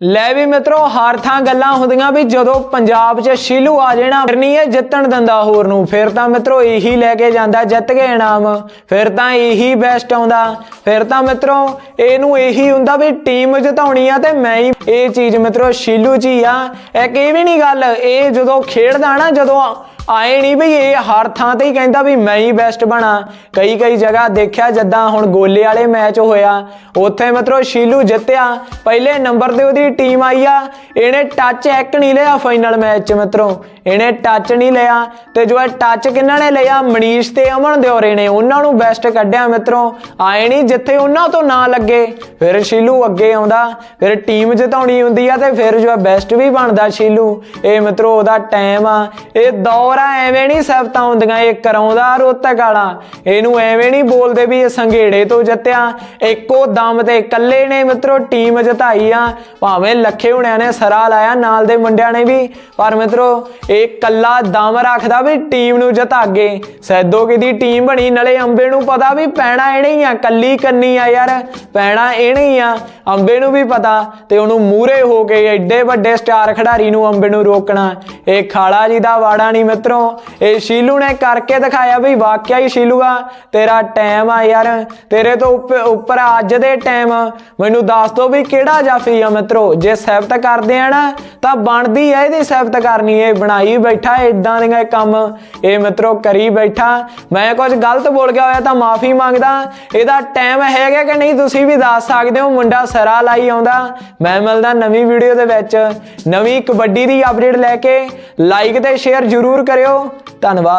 ਲੈ ਵੀ ਮਿੱਤਰੋ, ਹਰ ਥਾਂ ਗੱਲਾਂ ਹੁੰਦੀਆਂ ਵੀ ਜਦੋਂ ਪੰਜਾਬ 'ਚ ਸ਼ੀਲੂ ਆ ਜਾਣਾ ਫਿਰ ਨਹੀਂ ਇਹ ਜਿੱਤਣ ਦਿੰਦਾ ਹੋਰ ਨੂੰ। ਫਿਰ ਤਾਂ ਮਿੱਤਰੋ, ਇਹੀ ਲੈ ਕੇ ਜਾਂਦਾ, ਜਿੱਤ ਕੇ ਇਨਾਮ। ਫਿਰ ਤਾਂ ਇਹੀ ਬੈਸਟ ਆਉਂਦਾ। ਫਿਰ ਤਾਂ ਮਿੱਤਰੋ, ਇਹਨੂੰ ਇਹੀ ਹੁੰਦਾ ਵੀ ਟੀਮ ਜਿਤਾਉਣੀ ਆ ਤੇ ਮੈਂ ਹੀ ਇਹ ਚੀਜ਼ ਮਿੱਤਰੋ, ਸ਼ੀਲੂ 'ਚ ਹੀ ਆ। ਇੱਕ ਇਹ ਵੀ ਨਹੀਂ ਗੱਲ, ਇਹ ਜਦੋਂ ਖੇਡਦਾ ਨਾ, ਜਦੋਂ ਆਏ ਨਹੀਂ ਬਈ ਇਹ ਹਰ ਥਾਂ ਤੇ ਹੀ ਕਹਿੰਦਾ ਵੀ ਮੈਂ ਹੀ ਬੈਸਟ ਬਣਾ। ਕਈ ਕਈ ਜਗ੍ਹਾ ਦੇਖਿਆ ਜਦਾਂ ਹੁਣ ਗੋਲੇ ਵਾਲੇ ਮੈਚ ਹੋਇਆ। ਉੱਥੇ ਮਤਲਬ ਸ਼ੀਲੂ ਜਿੱਤਿਆ। ਪਹਿਲੇ ਨੰਬਰ ਤੇ ਉਹਦੀ ਟੀਮ ਆਈ ਆ। ਇਹਨੇ ਟੱਚ ਇੱਕ ਨਹੀਂ ਲਿਆ ਫਾਈਨਲ ਮੈਚ 'ਚ ਮਤਲਬ। ਇਹਨੇ ਟੱਚ ਨਹੀਂ ਲਿਆ ਤੇ ਜੋ ਹੈ ਟੱਚ ਕਿਹਨਾਂ ਨੇ ਲਿਆ? ਮਨੀਸ਼ ਤੇ ਅਮਨ ਦਿਓਰੇ ਨੇ। ਉਹਨਾਂ ਨੂੰ ਬੈਸਟ ਕੱਢਿਆ ਮਿੱਤਰੋ। ਆਏ ਨਹੀਂ ਜਿੱਥੇ ਉਹਨਾਂ ਤੋਂ ਨਾ ਲੱਗੇ। ਫਿਰ ਸ਼ੀਲੂ ਅੱਗੇ ਆਉਂਦਾ। ਫਿਰ ਟੀਮ ਜਿਤਾਉਣੀ ਹੁੰਦੀ ਆ ਤੇ ਫਿਰ ਜੋ ਬੈਸਟ ਵੀ ਬਣਦਾ ਸ਼ੀਲੂ। ਇਹ ਮਿੱਤਰੋ, ਉਹਦਾ ਟਾਈਮ ਆ। ਇਹ ਦੌਰ ਆ, ਐਵੇਂ ਨਹੀਂ ਸਿਫਤਾਂ ਹੁੰਦੀਆਂ। ਇਹ ਕਰਾਉਂਦਾ ਰੋਤਕ ਵਾਲਾ। ਇਹਨੂੰ ਐਵੇਂ ਨਹੀਂ ਬੋਲਦੇ ਵੀ ਇਹ ਸੰਘੇੜੇ ਤੋਂ ਜਿੱਤਿਆ। ਇੱਕੋ ਦਮ ਤੇ ਇਕੱਲੇ ਨੇ ਮਿੱਤਰੋ ਟੀਮ ਜਿਤਾਈ ਆ। ਭਾਵੇਂ ਲੱਖੇ ਹੁਣਿਆਂ ਨੇ ਸਰਾ ਲਾਇਆ, ਨਾਲ ਦੇ ਮੁੰਡਿਆਂ ਨੇ ਵੀ। ਪਰ ਮਿੱਤਰੋ ਇਹ ਕੱਲਾ ਦਮ ਰੱਖਦਾ ਵੀ ਟੀਮ ਨੂੰ ਜਿਤਾਗੇ। ਸੈਦੋ ਕਿਦੀ ਟੀਮ ਬਣੀ, ਨਾਲੇ ਅੰਬੇ ਨੂੰ ਪਤਾ ਵੀ ਪੈਣਾ ਇਹਨੇ ਹੀ ਆ, ਕੱਲੀ ਕੰਨੀ ਆ ਯਾਰ, ਪੈਣਾ ਇਹਨੇ ਹੀ ਆ। ਅੰਬੇ ਨੂੰ ਵੀ ਪਤਾ ਤੇ ਉਹਨੂੰ ਮੂਰੇ ਹੋ ਕੇ ਐਡੇ ਵੱਡੇ ਸਟਾਰ ਖਿਡਾਰੀ ਨੂੰ ਅੰਬੇ ਨੂੰ ਰੋਕਣਾ। ਇਹ ਖਾਲਾ ਜੀ ਦਾ ਵਾੜਾ ਨਹੀਂ ਮਿੱਤਰੋ। ਇਹ ਸ਼ੀਲੂ ਨੇ ਕਰਕੇ ਦਿਖਾਇਆ ਵੀ ਵਾਕਿਆ ਹੀ ਸ਼ੀਲੂਆ ਤੇਰਾ ਟਾਈਮ ਆ ਯਾਰ। ਤੇਰੇ ਤੋਂ ਉੱਪਰ ਅੱਜ ਦੇ ਟਾਈਮ ਮੈਨੂੰ ਦੱਸ ਦੋ ਵੀ ਕਿਹੜਾ ਜਾਫੀ ਆ ਮਿੱਤਰੋ। ਜੇ ਸਿਫਤ ਕਰਦੇ ਆ ਨਾ, ਤਾਂ ਬਣਦੀ ਆ ਇਹਦੀ ਸਿਫਤ ਕਰਨੀ। ਇਹ ਬਣਾਈ ਬੈਠਾ ਇਦਾਂ ਦੀਆਂ ਕੰਮ। ਇਹ ਮਿੱਤਰੋ ਕਰੀ ਬੈਠਾ। ਮੈਂ ਕੁਝ ਗਲਤ ਬੋਲ ਗਿਆ ਹੋਇਆ ਤਾਂ ਮਾਫੀ ਮੰਗਦਾ। ਇਹਦਾ ਟਾਈਮ ਹੈਗਾ ਕਿ ਨਹੀਂ ਤੁਸੀਂ ਵੀ ਦੱਸ ਸਕਦੇ ਹੋ। ਮੁੰਡਾ ਸਰਾ ਲਾਈ ਆਉਂਦਾ। ਮੈਂ ਮਿਲਦਾ ਨਵੀਂ ਵੀਡੀਓ ਦੇ ਵਿੱਚ। ਨਵੀਂ ਕਬੱਡੀ ਦੀ ਅਪਡੇਟ ਲੈ ਕੇ ਲਾਈਕ ਤੇ ਸ਼ੇਅਰ ਜ਼ਰੂਰ ਕਰਿਓ। ਧੰਨਵਾਦ।